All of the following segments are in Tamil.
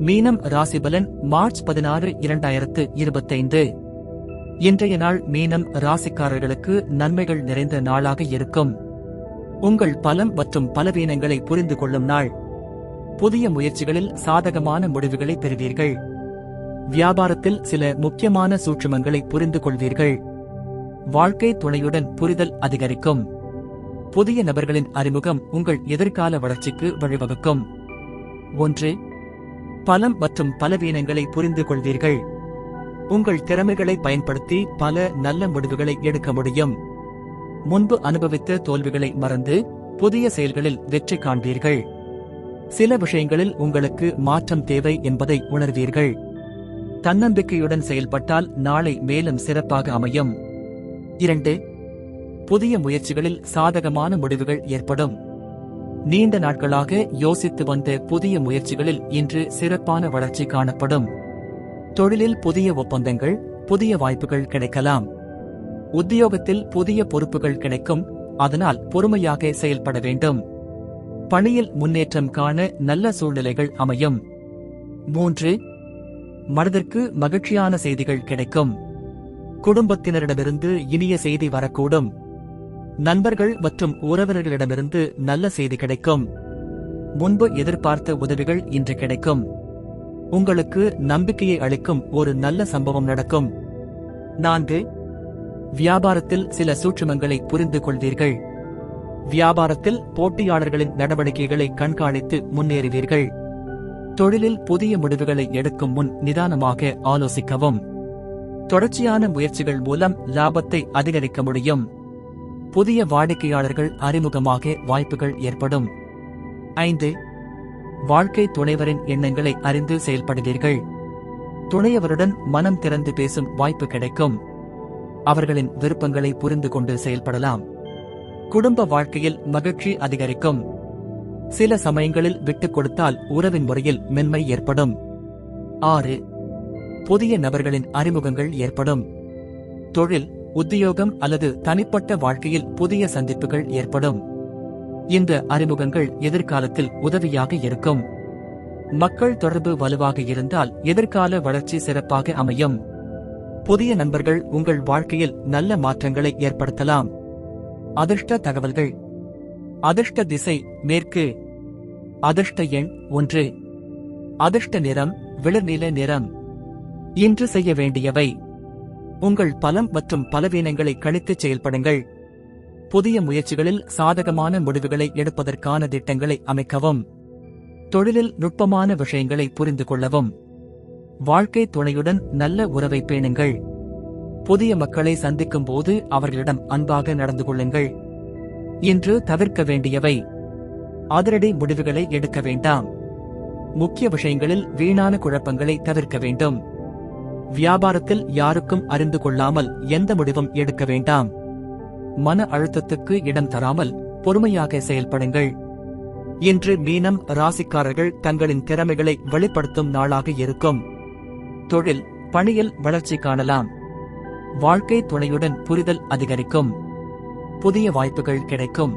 மீனம் ராசிபலன் மார்ச் பதினாறு இரண்டாயிரத்து இருபத்தைந்து. இன்றைய நாள் மீனம் ராசிக்காரர்களுக்கு நன்மைகள் நிறைந்த நாளாக இருக்கும். உங்கள் பலம் மற்றும் பலவீனங்களை புரிந்து கொள்ளும் நாள். புதிய முயற்சிகளில் சாதகமான முடிவுகளை பெறுவீர்கள். வியாபாரத்தில் சில முக்கியமான சூட்சுமங்களை புரிந்து கொள்வீர்கள். வாழ்க்கை துணையுடன் புரிதல் அதிகரிக்கும். புதிய நபர்களின் அறிமுகம் உங்கள் எதிர்கால வளர்ச்சிக்கு வழிவகுக்கும். ஒன்று பலம் மற்றும் பலவீனங்களை புரிந்து கொள்வீர்கள் உங்கள் திறமைகளை பயன்படுத்தி பல நல்ல முடிவுகளை எடுக்க முடியும். முன்பு அனுபவித்த தோல்விகளை மறந்து புதிய செயல்களில் வெற்றி காண்பீர்கள். சில விஷயங்களில் உங்களுக்கு மாற்றம் தேவை என்பதை உணர்வீர்கள். தன்னம்பிக்கையுடன் செயல்பட்டால் நாளை மேலும் சிறப்பாக அமையும். இரண்டு புதிய முயற்சிகளில் சாதகமான முடிவுகள் ஏற்படும். நீண்ட நாட்களாக யோசித்து வந்த புதிய முயற்சிகளில் இன்று சிறப்பான வளர்ச்சி காணப்படும். தொழிலில் புதிய ஒப்பந்தங்கள் புதிய வாய்ப்புகள் கிடைக்கலாம். உத்தியோகத்தில் புதிய பொறுப்புகள் கிடைக்கும் அதனால் பொறுமையாக செயல்பட வேண்டும். பணியில் முன்னேற்றம் காண நல்ல சூழ்நிலைகள் அமையும். மூன்று மனதிற்கு மகிழ்ச்சியான செய்திகள் கிடைக்கும். குடும்பத்தினரிடமிருந்து இனிய செய்தி வரக்கூடும். நண்பர்கள் மற்றும் உறவினர்களிடமிருந்து நல்ல செய்தி கிடைக்கும். முன்பு எதிர்பார்த்த உதவிகள் இன்று கிடைக்கும். உங்களுக்கு நம்பிக்கையை அளிக்கும் ஒரு நல்ல சம்பவம் நடக்கும். நான்கு வியாபாரத்தில் சில சூட்சுமங்களை புரிந்து கொள்வீர்கள். வியாபாரத்தில் போட்டியாளர்களின் நடவடிக்கைகளை கண்காணித்து முன்னேறுவீர்கள். தொழிலில் புதிய முடிவுகளை எடுக்கும் முன் நிதானமாக ஆலோசிக்கவும். தொடர்ச்சியான முயற்சிகள் மூலம் லாபத்தை அதிகரிக்க முடியும். புதிய வாடிக்கையாளர்கள் அறிமுகமாக வாய்ப்புகள் ஏற்படும். ஐந்து வாழ்க்கை துணைவரின் எண்ணங்களை அறிந்து செயல்படுவீர்கள். துணையவருடன் மனம் திறந்து பேசும் வாய்ப்பு கிடைக்கும். அவர்களின் விருப்பங்களை புரிந்து கொண்டு செயல்படலாம். குடும்ப வாழ்க்கையில் மகிழ்ச்சி அதிகரிக்கும். சில சமயங்களில் விட்டுக் கொடுத்தால் உறவின் முறையில் மென்மை ஏற்படும். ஆறு புதிய நபர்களின் அறிமுகங்கள் ஏற்படும். தொழில் உத்தியோகம் அல்லது தனிப்பட்ட வாழ்க்கையில் புதிய சந்திப்புகள் ஏற்படும். இந்த அறிமுகங்கள் எதிர்காலத்தில் உதவியாக இருக்கும். மக்கள் தொடர்பு வலுவாக இருந்தால் எதிர்கால வளர்ச்சி சிறப்பாக அமையும். புதிய நண்பர்கள் உங்கள் வாழ்க்கையில் நல்ல மாற்றங்களை ஏற்படுத்தலாம். அதிர்ஷ்ட தகவல்கள். அதிர்ஷ்ட திசை மேற்கு. அதிர்ஷ்ட எண் ஒன்று. அதிர்ஷ்ட நிறம் விளர்நில நிறம். இன்று செய்ய வேண்டியவை. உங்கள் பலம் மற்றும் பலவீனங்களை கழித்து செயல்படுங்கள். புதிய முயற்சிகளில் சாதகமான முடிவுகளை எடுப்பதற்கான திட்டங்களை அமைக்கவும். தொழிலில் நுட்பமான விஷயங்களை புரிந்து கொள்ளவும். வாழ்க்கை துணையுடன் நல்ல உறவை பேணுங்கள். புதிய மக்களை சந்திக்கும் போது அவர்களிடம் அன்பாக நடந்து கொள்ளுங்கள். இன்று தவிர்க்க வேண்டியவை. அதிரடி முடிவுகளை எடுக்க வேண்டாம். முக்கிய விஷயங்களில் வீணான குழப்பங்களை தவிர்க்க வேண்டும். வியாபாரத்தில் யாருக்கும் அறிந்து கொள்ளாமல் எந்த முடிவும் எடுக்க வேண்டாம். மன அழுத்தத்துக்கு இடம் தராமல் பொறுமையாக செயல்படுங்கள். இன்று மீனம் ராசிக்காரர்கள் தங்களின் திறமைகளை வெளிப்படுத்தும் நாளாக இருக்கும். தொழில் பணியில் வளர்ச்சி காணலாம். வாழ்க்கை துணையுடன் புரிதல் அதிகரிக்கும். புதிய வாய்ப்புகள் கிடைக்கும்.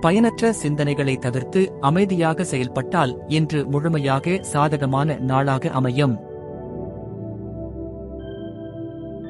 பயனற்ற சிந்தனைகளை தவிர்த்து அமைதியாக செயல்பட்டால் இன்று முழுமையாக சாதகமான நாளாக அமையும்.